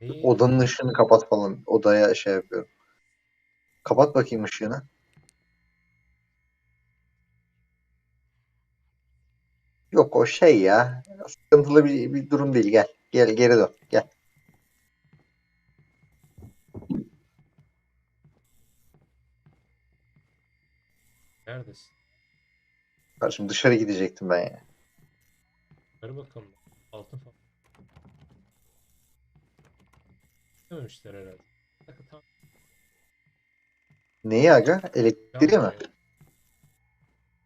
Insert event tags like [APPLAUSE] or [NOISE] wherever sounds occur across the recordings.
Neyi? Odanın ışığını kapat falan. Odaya şey yapıyorum. Kapat bakayım ışığını. Yok o şey ya. Sıkıntılı bir, bir durum değil. Gel. Gel geri dön. Gel. Neredesin? Kardeşim dışarı gidecektim ben ya. Ver bakalım. Altın falan. Dememişler herhalde. Tamam. Neyi aga? Elektriği mi?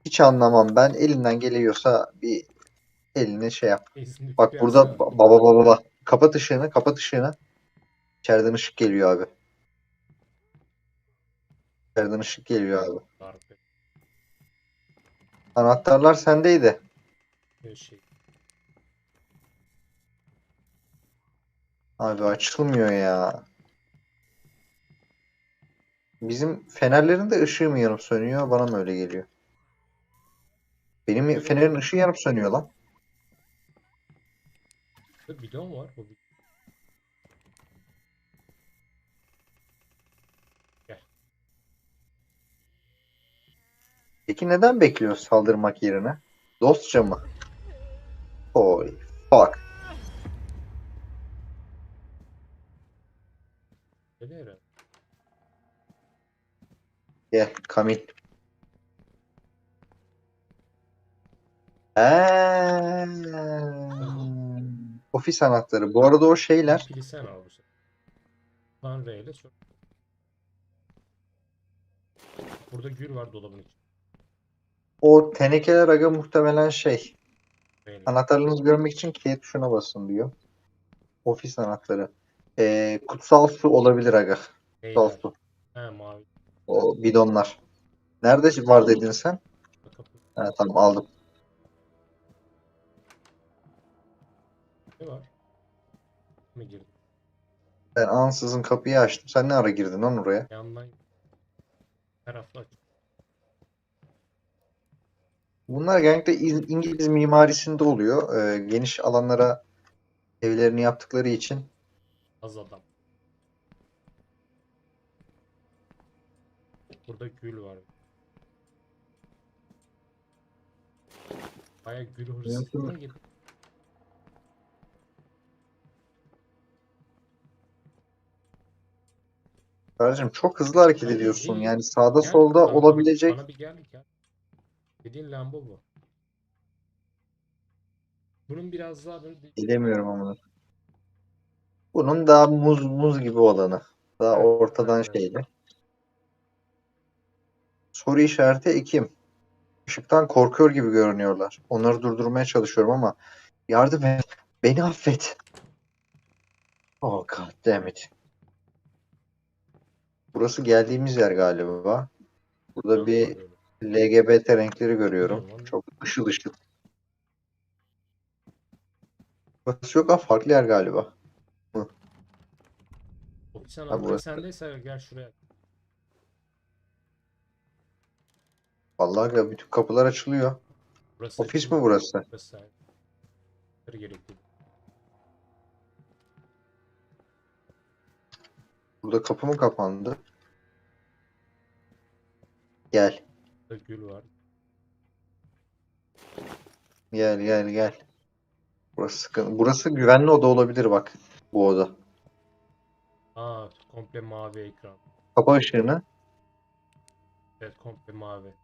Hiç anlamam. Ben elinden geliyorsa bir eline şey yap. Kesinlikle Bak burada ba- baba baba baba. Kapat ışığını, kapat ışığını. İçeriden ışık geliyor abi. İçeriden ışık geliyor abi. Anahtarlar sendeydi. Şey. Abi açılmıyor ya. Bizim fenerlerin de ışığı mı yanıp sönüyor? Bana mı öyle geliyor? Benim fenerin ışığı yanıp sönüyor lan. Burada bidon var. Bu bidon. Peki neden bekliyor saldırmak yerine? Dostça mı? Oy fuck. Gel Kamil. Eee, ofis anahtarı. Bu arada o şeyler Pili sen al bu sefer. Lan R ile. Burada gül var dolabın içinde. o tenekeler aga muhtemelen şey. R ile. Anahtarlarınızı görmek için K tuşuna basın diyor. Ofis anahtarı. Ee, kutsal su olabilir aga. Kutsal su. He mavi. O bidonlar. Nerede var dedin sen? Ha, tamam aldım. Ne var? Mi girdi? Ben ansızın kapıyı açtım. Sen ne ara girdin lan oraya? Yandan taraflı aç. Bunlar genellikle İz- İngiliz mimarisinde oluyor. Ee, geniş alanlara evlerini yaptıkları için. Az adam. Burada gül var. Baya gül hırsızlığına girdi. Kardeşim çok hızlı hareket Ay, ediyorsun. iyi. Yani sağda Gel solda bana- olabilecek. Bana bir gel gel. Dediğin Lambo bu. Bunun biraz daha böyle Bilemiyorum ama. Bunun daha muz muz gibi olanı. Daha ortadan evet. şeyli. Soru işareti Ekim. Işıktan korkuyor gibi görünüyorlar. Onları durdurmaya çalışıyorum ama yardım et. Beni affet. Oh god damn it. Burası geldiğimiz yer galiba. Burada bir. LGBT renkleri görüyorum. Çok ışıl ışıl. Burası yok ama farklı yer galiba. Anahtarı burası. sendeyse gel şuraya. Vallahi ya, bütün kapılar açılıyor. Burası Ofis mi burası? Burası. Yukarı gerekli. Burada kapı mı kapandı? Gel. Burada gül var. Gel gel gel. Burası sıkıntı. Burası güvenli oda olabilir bak. Bu oda. Aa komple mavi ekran. Kapa ışığını. Evet komple mavi.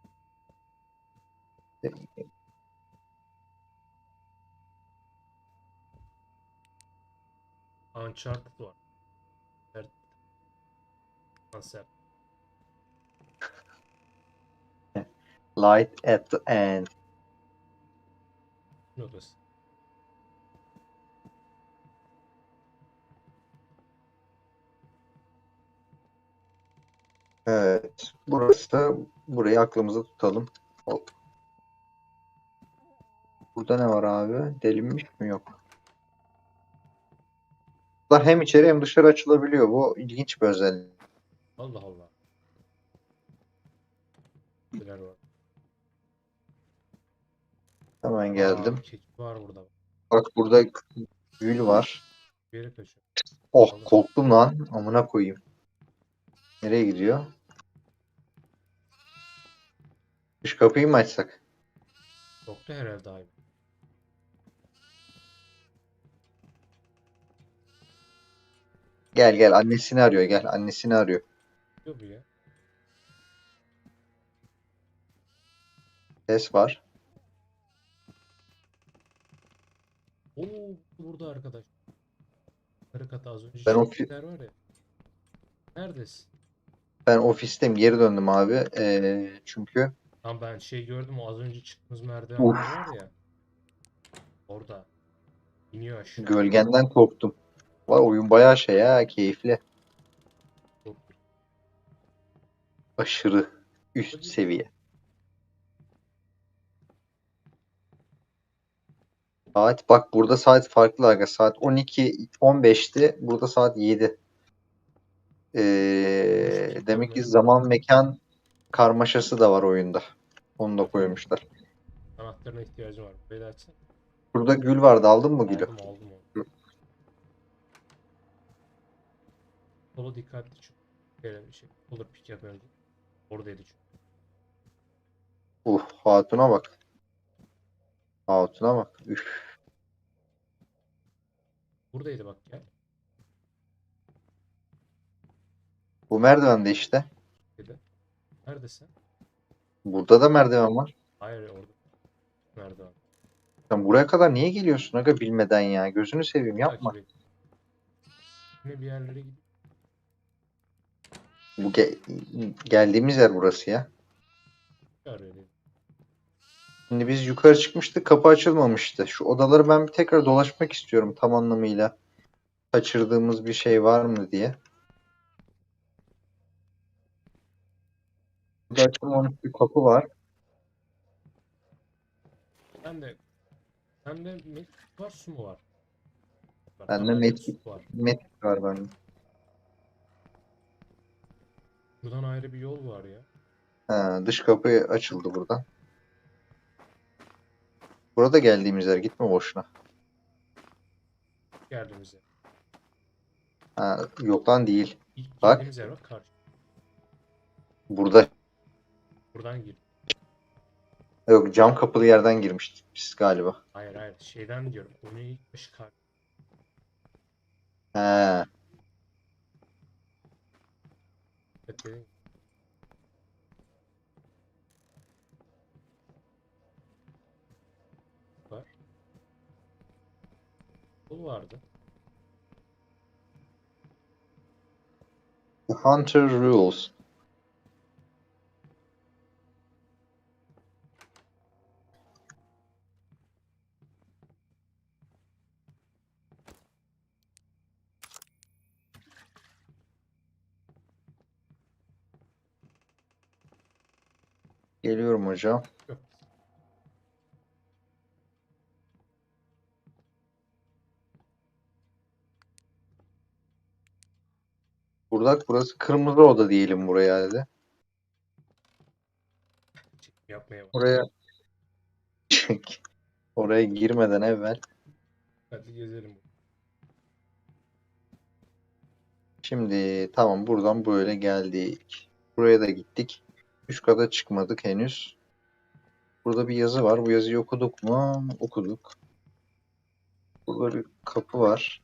Uncharted var. Evet. Konser. Light at the end. Odası? Evet. Burası. Burayı aklımıza tutalım. Hop. Burada ne var abi? Delinmiş mi? Yok. Burada hem içeri hem dışarı açılabiliyor. Bu ilginç bir özellik. Allah Allah. Neler var? Hemen geldim. Aa, var burada. Bak burada gül var. Yere kaçıyor. Oh korktum lan. Amına koyayım. Nereye gidiyor? Dış kapıyı mı açsak? Yoktu herhalde abi. Gel gel annesini arıyor gel annesini arıyor. Bu ya. Ses var. Oo burada arkadaş. Karı az önce Ben o çektikler var ya. Neredesin? Ben ofisteyim geri döndüm abi. Ee, çünkü Tam ben şey gördüm o az önce çıktığımız merdivenler Uf. var ya. Orada. İniyor aşağı. gölgenden korktum. Var oyun bayağı şey ha keyifli. Aşırı üst seviye. Saat bak burada saat farklı aga. Saat 12 15'ti. Burada saat 7. Ee, demek ki zaman mekan karmaşası da var oyunda. Onu da koymuşlar. Anahtarına ihtiyacım var. Açsana. Burada gül vardı. Aldın mı gülü? Aldım aldım Sola dikkatli çünkü. Böyle bir şey. Olur pik yap önce. Oradaydı çünkü. Uh, hatuna bak. Hatuna bak. Üf. Buradaydı bak gel. Bu merdivende işte. Dedi. Neredesin? Burada da merdiven var. Hayır orada. Merdiven. Sen buraya kadar niye geliyorsun aga bilmeden ya? Gözünü seveyim yapma. Takip et. Yine bir yerlere gidiyor. Bu ge- geldiğimiz yer burası ya. Şimdi biz yukarı çıkmıştık kapı açılmamıştı. Şu odaları ben bir tekrar dolaşmak istiyorum tam anlamıyla. Kaçırdığımız bir şey var mı diye. Burada açılmamış bir kapı var. Ben de Sende met var su mu var? Bende su var. Metik var bende. Buradan ayrı bir yol var ya. Ha, dış kapı açıldı buradan. Burada geldiğimiz yer gitme boşuna. Geldiğimiz yer. Ha, yok lan değil. İlk Bak. geldiğimiz yer bak karşı. Burada Buradan gir. yok cam kapılı yerden girmiştik biz galiba. Hayır hayır şeyden diyorum. Oyunun ilk başı kar. He. Evet, dedin. Var. Yol vardı. Hunter Rules. Geliyorum hocam. Burada burası kırmızı oda diyelim buraya. Çekim yapmaya bak. Oraya oraya girmeden evvel Hadi gezelim. Şimdi tamam buradan böyle geldik. Buraya da gittik. Üst kata çıkmadık henüz. Burada bir yazı var. Bu yazıyı okuduk mu? Okuduk. Burada bir kapı var.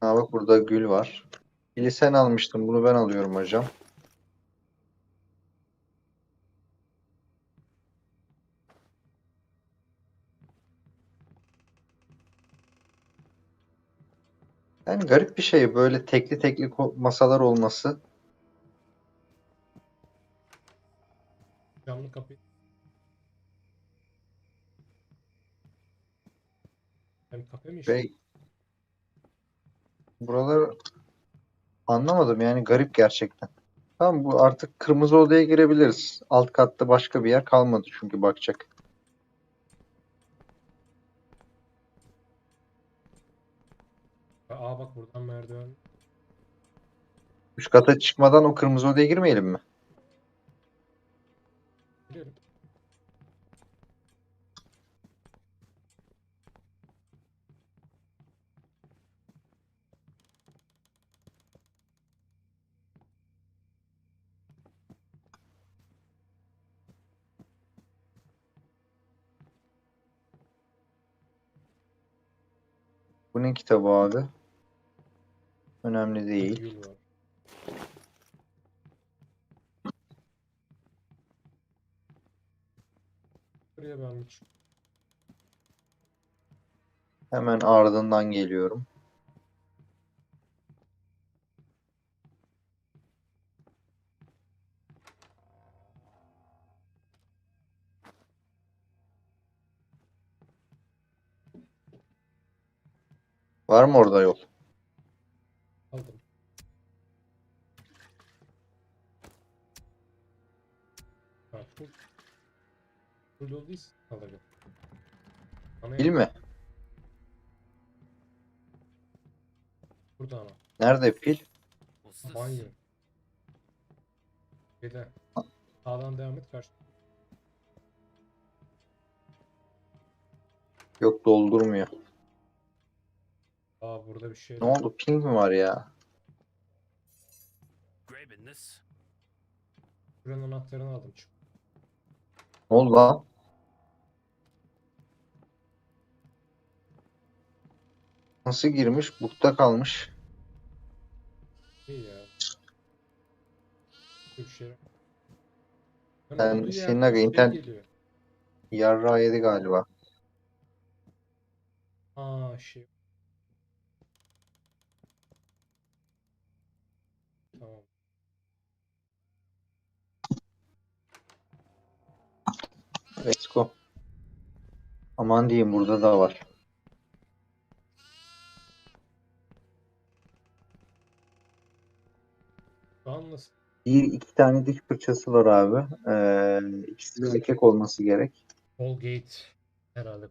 Ha bak burada gül var. Gülü sen almıştın. Bunu ben alıyorum hocam. Yani garip bir şey böyle tekli tekli masalar olması. Camlı kapıyı. Hem kafe mi işte? Ve buralar anlamadım yani garip gerçekten. Tamam bu artık kırmızı odaya girebiliriz. Alt katta başka bir yer kalmadı çünkü bakacak. Aa bak buradan merdiven. Üst kata çıkmadan o kırmızı odaya girmeyelim mi? Bu ne kitabı abi? Önemli değil. Buraya çık- Hemen ardından geliyorum. Var mı orada yol? aldım. Yol alacağım. Ana Değil yol mi? Burada ama. Nerede pil? Banyo. Bir de sağdan devam et karşı. Yok doldurmuyor. Aa burada bir şey. Ne oldu? Ping mi var ya? Buranın anahtarını aldım. Çık. Ne oldu lan? Nasıl girmiş? Bukta kalmış. İyi ya. Bir şey. Ben senin aga şey internet-. Yarra yedi galiba. Aa şey. Tamam. Let's go. Aman diyeyim burada da var. Nasıl? Bir iki tane diş fırçası var abi. Ee, ikisi de erkek olması gerek. Colgate herhalde.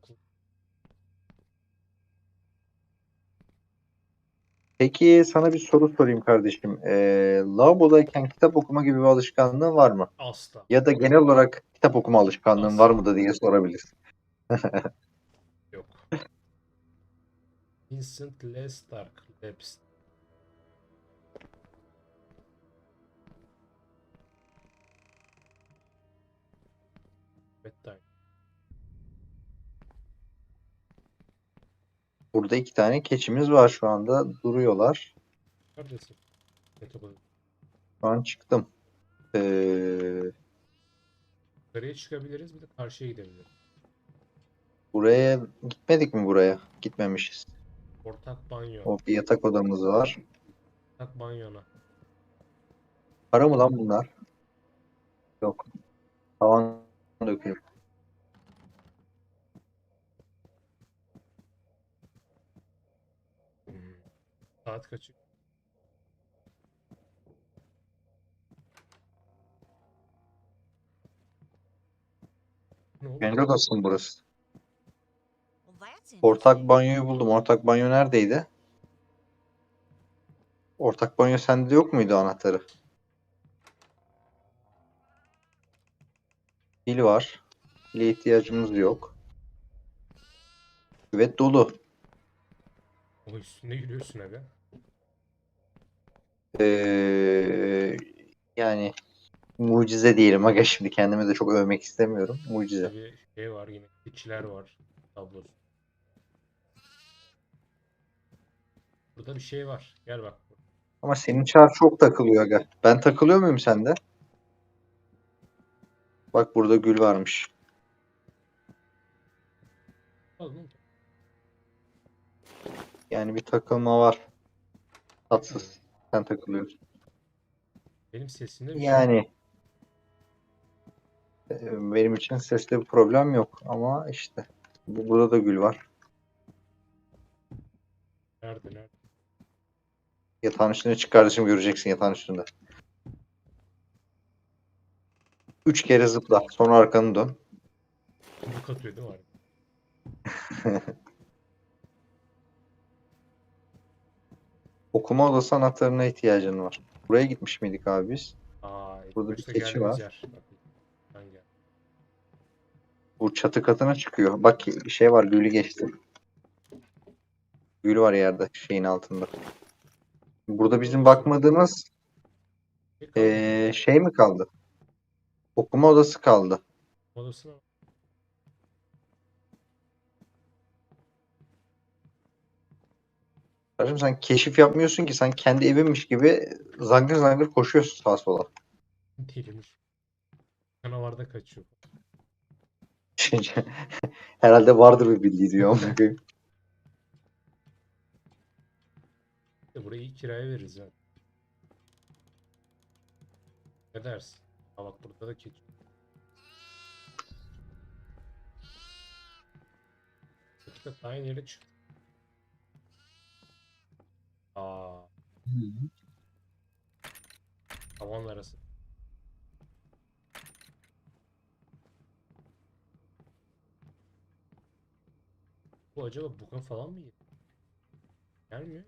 Peki sana bir soru sorayım kardeşim. Ee, lavabodayken kitap okuma gibi bir alışkanlığın var mı? Asla. Ya da genel olarak kitap okuma alışkanlığın var mı da diye sorabilirsin. Yok. [LAUGHS] Vincent Lestark Labs. Burada iki tane keçimiz var şu anda. Duruyorlar. Neredesin? Odası. Şu an çıktım. Ee, Yukarıya çıkabiliriz bir de karşıya gidebiliriz. buraya gitmedik mi buraya? Gitmemişiz. Ortak banyo. O bir yatak odamız var. Ortak banyona. Para mı lan bunlar? Yok. Tavan dökülür. Saat kaçı? Kendi odası mı burası? Ortak banyoyu buldum. Ortak banyo neredeydi? Ortak banyo sende yok muydu anahtarı? Pil var. Pile ihtiyacımız yok. Küvet dolu. O üstünde yürüyorsun aga. Ee, yani mucize diyelim aga şimdi kendimi de çok övmek istemiyorum. Mucize. Bir şey var yine. İçler var. Tablosu. Burada bir şey var. Gel bak. Ama senin çar çok takılıyor aga. Ben takılıyor muyum sende? Bak burada gül varmış. Yani bir takılma var. Tatsız. Sen takılıyorsun. Benim sesimde bir şey Yani e, benim için sesle bir problem yok ama işte bu- burada da gül var. nerede nerede? Yatağın üstüne çık kardeşim göreceksin yatağın üstünde. Üç kere zıpla sonra arkanı dön. Yumruk atıyor değil mi? abi? [LAUGHS] Okuma odası anahtarına ihtiyacın var. Buraya gitmiş miydik abi biz? Aa, Burada bir keçi var. Yer. Gel. Bu çatı katına çıkıyor. Bak bir şey var gülü geçti. Gül var yerde şeyin altında. Burada bizim bakmadığımız eee, şey mi kaldı? Okuma odası kaldı. Odasına Kardeşim sen keşif yapmıyorsun ki sen kendi evinmiş gibi zangır zangır koşuyorsun sağa sola. Delirmiş. Canavarda kaçıyor. [LAUGHS] Herhalde vardır bir bildiği diyor. De [LAUGHS] burayı iyi kiraya veririz yani. Ne dersin? Ha bak burada da keçi. Aynı yere çıktık. Tavan arası. Bu acaba buka falan mı yedi? Gelmiyor.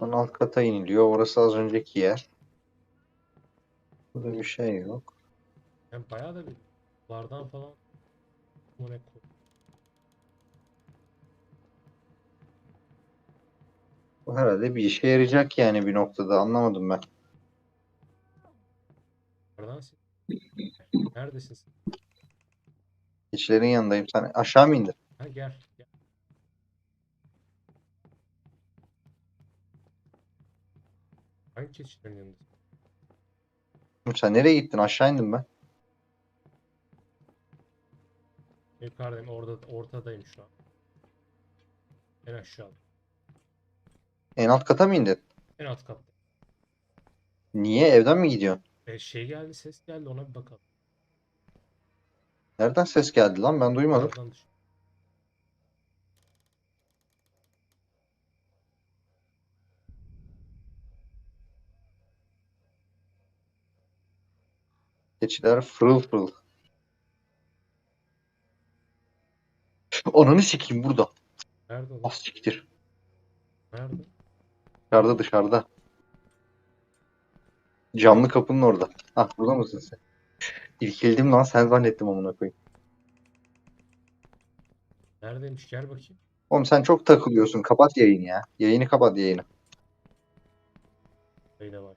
Buradan alt kata iniliyor. Orası az önceki yer. Burada bir şey yok. Yani bayağı da bir bardan falan ko- Bu herhalde bir işe yarayacak yani bir noktada anlamadım ben. bardan Neredesin sen? Keçilerin yanındayım. Sen aşağı mı indin? Ha gel. gel. Hangi keçilerin yanındasın? Oğlum Sen nereye gittin? Aşağı indim ben. Yukarıdayım orada ortadayım şu an. En aşağıda. En alt kata mı indin? En alt katta. Niye? Evden mi gidiyorsun? E, şey geldi ses geldi ona bir bakalım. Nereden ses geldi lan? Ben duymadım. Düş- Keçiler fırıl fırıl. Ananı sikeyim burada. Nerede o? Az siktir. Nerede? Dışarıda dışarıda. Camlı kapının orada. Ah burada mısın sen? İrkildim lan sen zannettim amına koyayım. Neredeymiş? Gel bakayım. Oğlum sen çok takılıyorsun. Kapat yayını ya. Yayını kapat yayını. Sayıda var.